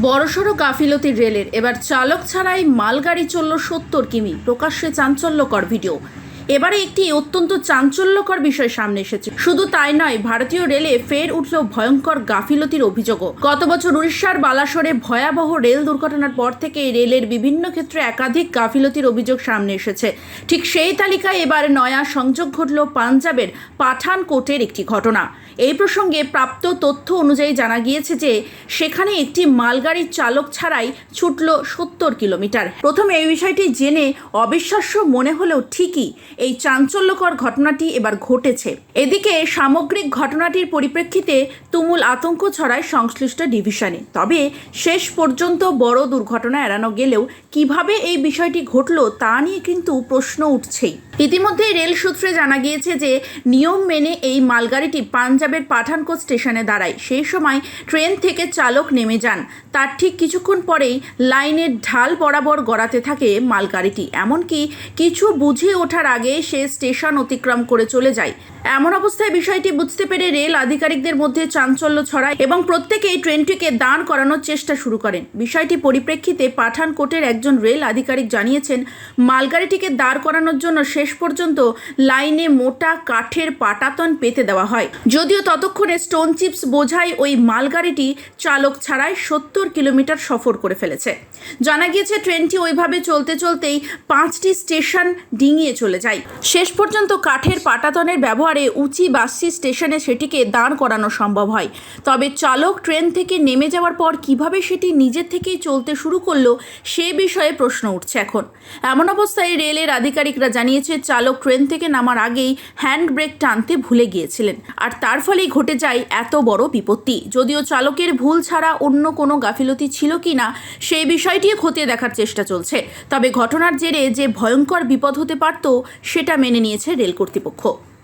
বড়সড় গাফিলতি রেলের। এবার চালক ছাড়াই মালগাড়ি চলল সত্তর কিমি। প্রকাশ্যে চাঞ্চল্যকর ভিডিও। এবারে একটি অত্যন্ত চাঞ্চল্যকর বিষয় সামনে এসেছে। শুধু তাই নয়, ভারতীয় রেলে ফের উঠল ভয়ঙ্কর গাফিলতির অভিযোগও। গত বছর উড়িষ্যার বালাসরে ভয়াবহ রেল দুর্ঘটনার পর থেকে রেলের বিভিন্ন ক্ষেত্রে একাধিক গাফিলতির অভিযোগ সামনে এসেছে। ঠিক সেই তালিকায় এবার নয়া সংযোগ ঘটল পাঞ্জাবের পাঠানকোটের একটি ঘটনা। এই প্রসঙ্গে প্রাপ্ত তথ্য অনুযায়ী জানা গিয়েছে যে, সেখানে একটি মালগাড়ির চালক ছাড়াই ছুটল সত্তর কিলোমিটার। প্রথমে এই বিষয়টি জেনে অবিশ্বাস্য মনে হলেও ঠিকই এই চাঞ্চল্যকর ঘটনাটি এবার ঘটেছে। এদিকে সামগ্রিক ঘটনাটির পরিপ্রেক্ষিতে তুমুল আতঙ্ক ছড়ায় সংশ্লিষ্ট ডিভিশনে। তবে শেষ পর্যন্ত বড় দুর্ঘটনা এড়ানো গেলেও কীভাবে এই বিষয়টি ঘটলো তা নিয়ে কিন্তু প্রশ্ন উঠছেই। ইতিমধ্যে রেল সূত্রে জানা গিয়েছে যে, নিয়ম মেনে এই মালগাড়িটি পাঞ্জাবের পাঠানকোট স্টেশনে দাঁড়ায়। সেই সময় ট্রেন থেকে চালক নেমে যান। তার ঠিক কিছুক্ষণ পরেই লাইনের ঢাল বরাবর গড়াতে থাকে মালগাড়িটি। এমনকি কিছু বুঝে ওঠার আগে সে স্টেশন অতিক্রম করে চলে যায়। এমন অবস্থায় বিষয়টি বুঝতে পেরে রেল আধিকারিকদের মধ্যে চাঞ্চল্য ছড়ায় এবং প্রত্যেকেই ট্রেনটিকে দাঁড় করানোর চেষ্টা শুরু করেন। বিষয়টি পরিপ্রেক্ষিতে পাঠানকোটের একজন রেল আধিকারিক জানিয়েছেন, মালগাড়িটিকে দাঁড় করানোর জন্য শেষ পর্যন্ত লাইনে মোটা কাঠের পাটাতন পেতে দেওয়া হয়। যদিও ততক্ষণে স্টোন চিপস বোঝাই ওই মালগাড়িটি চালক ছাড়াই সত্তর কিলোমিটার সফর করে ফেলেছে। জানা গিয়েছে, ট্রেনটি ওইভাবে চলতে চলতেই পাঁচটি স্টেশন ডিঙিয়ে চলে যায়। শেষ পর্যন্ত কাঠের পাটাতনের ব্যবহারে উঁচি বাসি স্টেশনে সেটিকে দাঁড় করানো সম্ভব হয়। তবে চালক ট্রেন থেকে নেমে যাওয়ার পর কীভাবে সেটি নিজের থেকেই চলতে শুরু করল সে বিষয়ে প্রশ্ন উঠছে এখন। এমন অবস্থায় রেলের আধিকারিকরা জানিয়েছে, চালক ট্রেন থেকে নামার আগেই হ্যান্ড ব্রেক টানতে ভুলে গিয়েছিলেন আর তার ফলেই ঘটে যায় এত বড় বিপত্তি। যদিও চালকের ভুল ছাড়া অন্য কোনো গাফিলতি ছিল কি না, সেই বিষয়টিও খতিয়ে দেখার চেষ্টা চলছে। তবে ঘটনার জেরে যে ভয়ঙ্কর বিপদ হতে পারত সেটা মেনে নিয়েছে রেল কর্তৃপক্ষ।